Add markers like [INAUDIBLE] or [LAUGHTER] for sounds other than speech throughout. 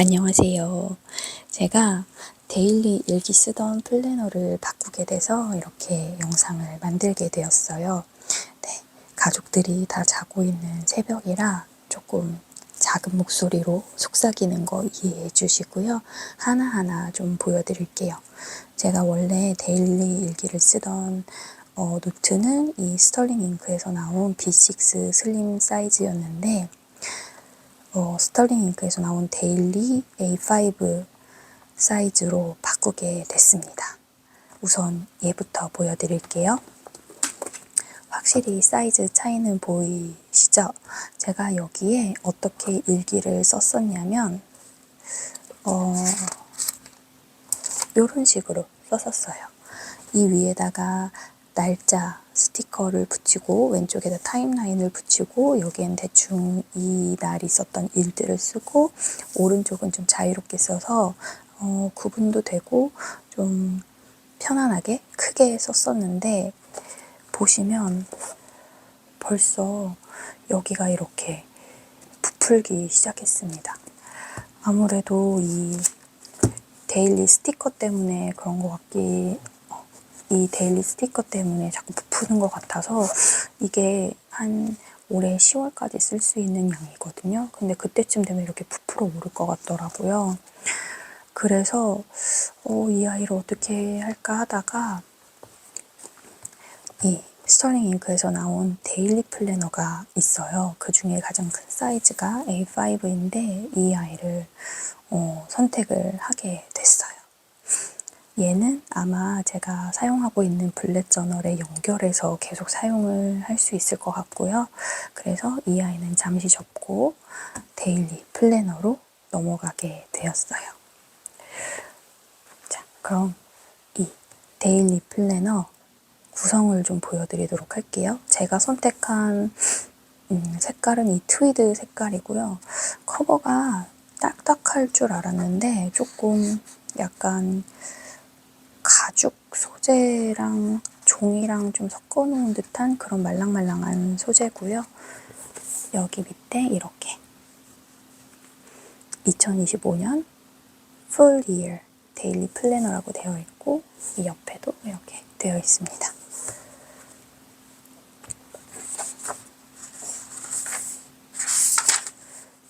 안녕하세요. 제가 데일리 일기 쓰던 플래너를 바꾸게 돼서 이렇게 영상을 만들게 되었어요. 네, 가족들이 다 자고 있는 새벽이라 조금 작은 목소리로 속삭이는 거 이해해 주시고요. 하나하나 좀 보여드릴게요. 제가 원래 데일리 일기를 쓰던 어, 노트는 이 스털링 잉크에서 나온 B6 슬림 사이즈였는데 어, 스털링 잉크에서 나온 데일리 A5 사이즈로 바꾸게 됐습니다. 우선 얘부터 보여드릴게요. 확실히 사이즈 차이는 보이시죠? 제가 여기에 어떻게 일기를 썼었냐면 어, 이런 식으로 썼었어요. 이 위에다가 날짜 스티커를 붙이고 왼쪽에다 타임라인을 붙이고 여기엔 대충 이날 있었던 일들을 쓰고 오른쪽은 좀 자유롭게 써서 어, 구분도 되고 좀 편안하게 크게 썼었는데 보시면 벌써 여기가 이렇게 부풀기 시작했습니다. 아무래도 이 데일리 스티커 때문에 그런 것 같기 어, 이 데일리 스티커 때문에 자꾸 부푸는 것 같아서 이게 한 올해 10월까지 쓸 수 있는 양이거든요. 근데 그때쯤 되면 이렇게 부풀어 오를 것 같더라고요. 그래서 어, 이 아이를 어떻게 할까 하다가 이 스털링 잉크에서 나온 데일리 플래너가 있어요. 그 중에 가장 큰 사이즈가 A5인데 이 아이를 어, 선택을 하게 됐어요. 얘는 아마 제가 사용하고 있는 블랙 저널에 연결해서 계속 사용을 할 수 있을 것 같고요. 그래서 이 아이는 잠시 접고 데일리 플래너로 넘어가게 되었어요. 자, 그럼 이 데일리 플래너 구성을 좀 보여드리도록 할게요. 제가 선택한 음, 색깔은 이 트위드 색깔이고요. 커버가 딱딱할 줄 알았는데 조금 약간 가죽 소재랑 종이랑 좀 섞어 놓은 듯한 그런 말랑말랑한 소재고요. 여기 밑에 이렇게 2025년 Full Year 데일리 플래너라고 되어 있고 이 옆에도 이렇게 되어 있습니다.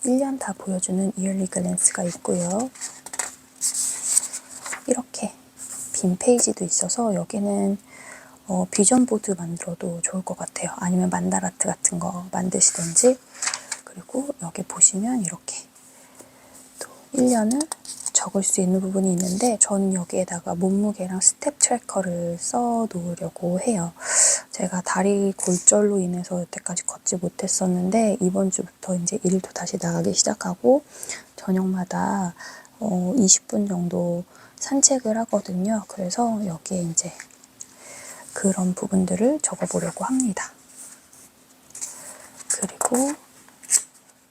일년다 보여주는 이얼리 글랜스가 있고요. 이렇게 빈 페이지도 있어서 여기는 어, 비전 보드 만들어도 좋을 것 같아요. 아니면 만다라트 같은 거 만드시든지 그리고 여기 보시면 이렇게 또 1년을 적을 수 있는 부분이 있는데 저는 여기에다가 몸무게랑 스텝 트래커를 써 놓으려고 해요. 제가 다리 골절로 인해서 여태까지 걷지 못했었는데 이번 주부터 이제 일도 다시 나가기 시작하고 저녁마다 어, 20분 정도 산책을 하거든요. 그래서 여기에 이제 그런 부분들을 적어보려고 합니다. 그리고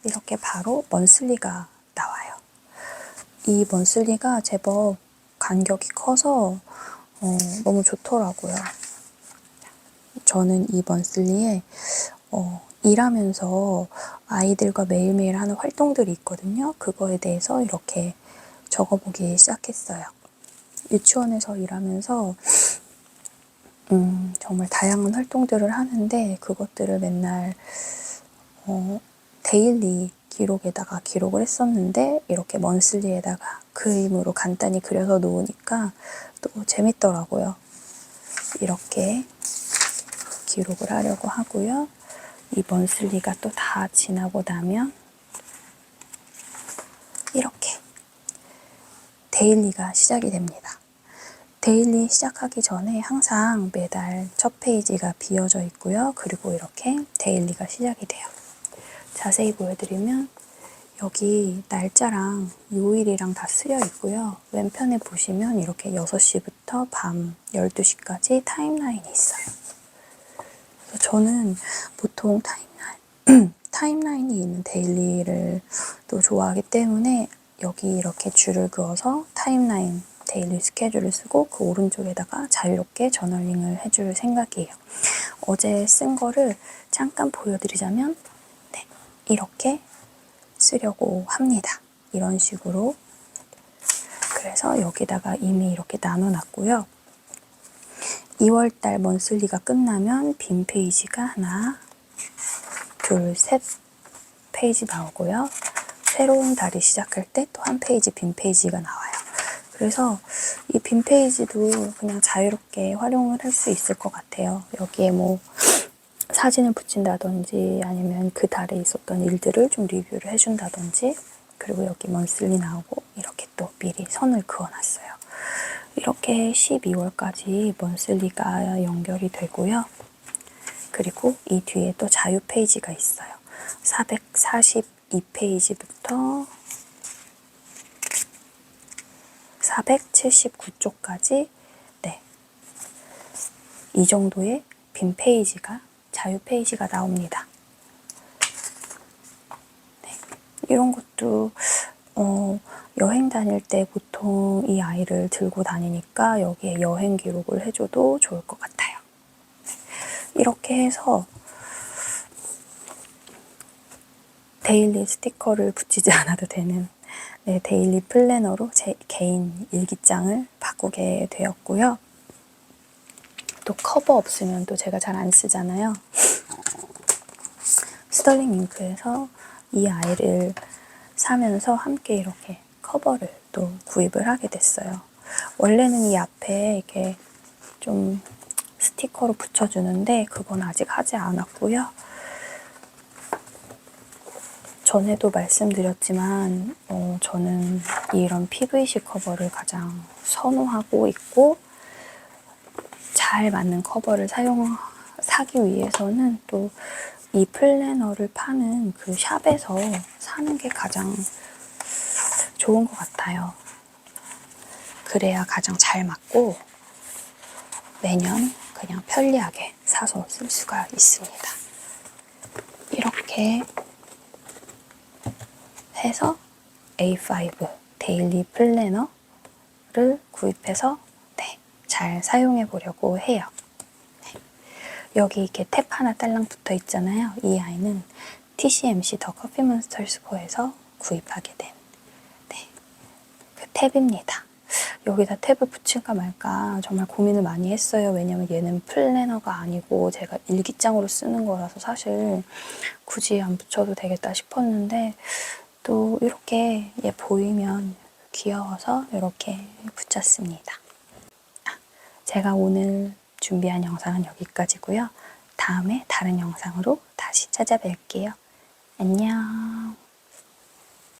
이렇게 바로 먼슬리가 나와요. 이 먼슬리가 제법 간격이 커서 어, 너무 좋더라고요. 저는 이 먼슬리에 어, 일하면서 아이들과 매일매일 하는 활동들이 있거든요. 그거에 대해서 이렇게 적어보기 시작했어요. 유치원에서 일하면서 음, 정말 다양한 활동들을 하는데 그것들을 맨날 어, 데일리 기록에다가 기록을 했었는데 이렇게 먼슬리에다가 그림으로 간단히 그려서 놓으니까 또 재밌더라고요. 이렇게 기록을 하려고 하고요. 이 먼슬리가 또 다 지나고 나면 이렇게 데일리가 시작이 됩니다. 데일리 시작하기 전에 항상 매달 첫 페이지가 비어져 있고요. 그리고 이렇게 데일리가 시작이 돼요. 자세히 보여드리면 여기 날짜랑 요일이랑 다 쓰여 있고요. 왼편에 보시면 이렇게 6시부터 밤 12시까지 타임라인이 있어요. 저는 보통 타임라인, [CLEARS THROAT] 타임라인이 있는 데일리를 또 좋아하기 때문에 여기 이렇게 줄을 그어서 타임라인 데일리 스케줄을 쓰고 그 오른쪽에다가 자유롭게 저널링을 해줄 생각이에요. 어제 쓴 거를 잠깐 보여드리자면 네, 이렇게 쓰려고 합니다. 이런 식으로 그래서 여기다가 이미 이렇게 나눠놨고요. 2월달 먼슬리가 끝나면 빈 페이지가 하나, 둘, 셋 페이지 나오고요. 새로운 달이 시작할 때 또 한 페이지 빈 페이지가 나와요. 그래서 이 빈 페이지도 그냥 자유롭게 활용을 할 수 있을 것 같아요. 여기에 뭐 사진을 붙인다든지 아니면 그 달에 있었던 일들을 좀 리뷰를 해준다든지 그리고 여기 먼슬리 나오고 이렇게 또 미리 선을 그어놨어요. 이렇게 12월까지 먼슬리가 연결이 되고요. 그리고 이 뒤에 또 자유 페이지가 있어요. 442페이지부터 479쪽까지 네. 이 정도의 빈 페이지가 자유 페이지가 나옵니다. 네. 이런 것도 어, 여행 다닐 때 보통 이 아이를 들고 다니니까 여기에 여행 기록을 해줘도 좋을 것 같아요. 네. 이렇게 해서 데일리 스티커를 붙이지 않아도 되는 네, 데일리 플래너로 제 개인 일기장을 바꾸게 되었고요. 또 커버 없으면 또 제가 잘 안 쓰잖아요. 스털링 잉크에서 이 아이를 사면서 함께 이렇게 커버를 또 구입을 하게 됐어요. 원래는 이 앞에 이렇게 좀 스티커로 붙여주는데 그건 아직 하지 않았고요. 전에도 말씀드렸지만 어, 저는 이런 PVC 커버를 가장 선호하고 있고 잘 맞는 커버를 사용 사기 위해서는 또 이 플래너를 파는 그 샵에서 사는 게 가장 좋은 것 같아요. 그래야 가장 잘 맞고 매년 그냥 편리하게 사서 쓸 수가 있습니다. 이렇게 해서 A5 데일리 플래너를 구입해서 네, 잘 사용해 보려고 해요. 네. 여기 이렇게 탭 하나 딸랑 붙어 있잖아요. 이 아이는 TCMC 더 커피 몬스터 스코어에서 구입하게 된 네, 그 탭입니다. 여기다 탭을 붙일까 말까 정말 고민을 많이 했어요. 왜냐면 얘는 플래너가 아니고 제가 일기장으로 쓰는 거라서 사실 굳이 안 붙여도 되겠다 싶었는데 또 이렇게 얘 보이면 귀여워서 이렇게 붙였습니다. 아, 제가 오늘 준비한 영상은 여기까지고요. 다음에 다른 영상으로 다시 찾아뵐게요. 안녕.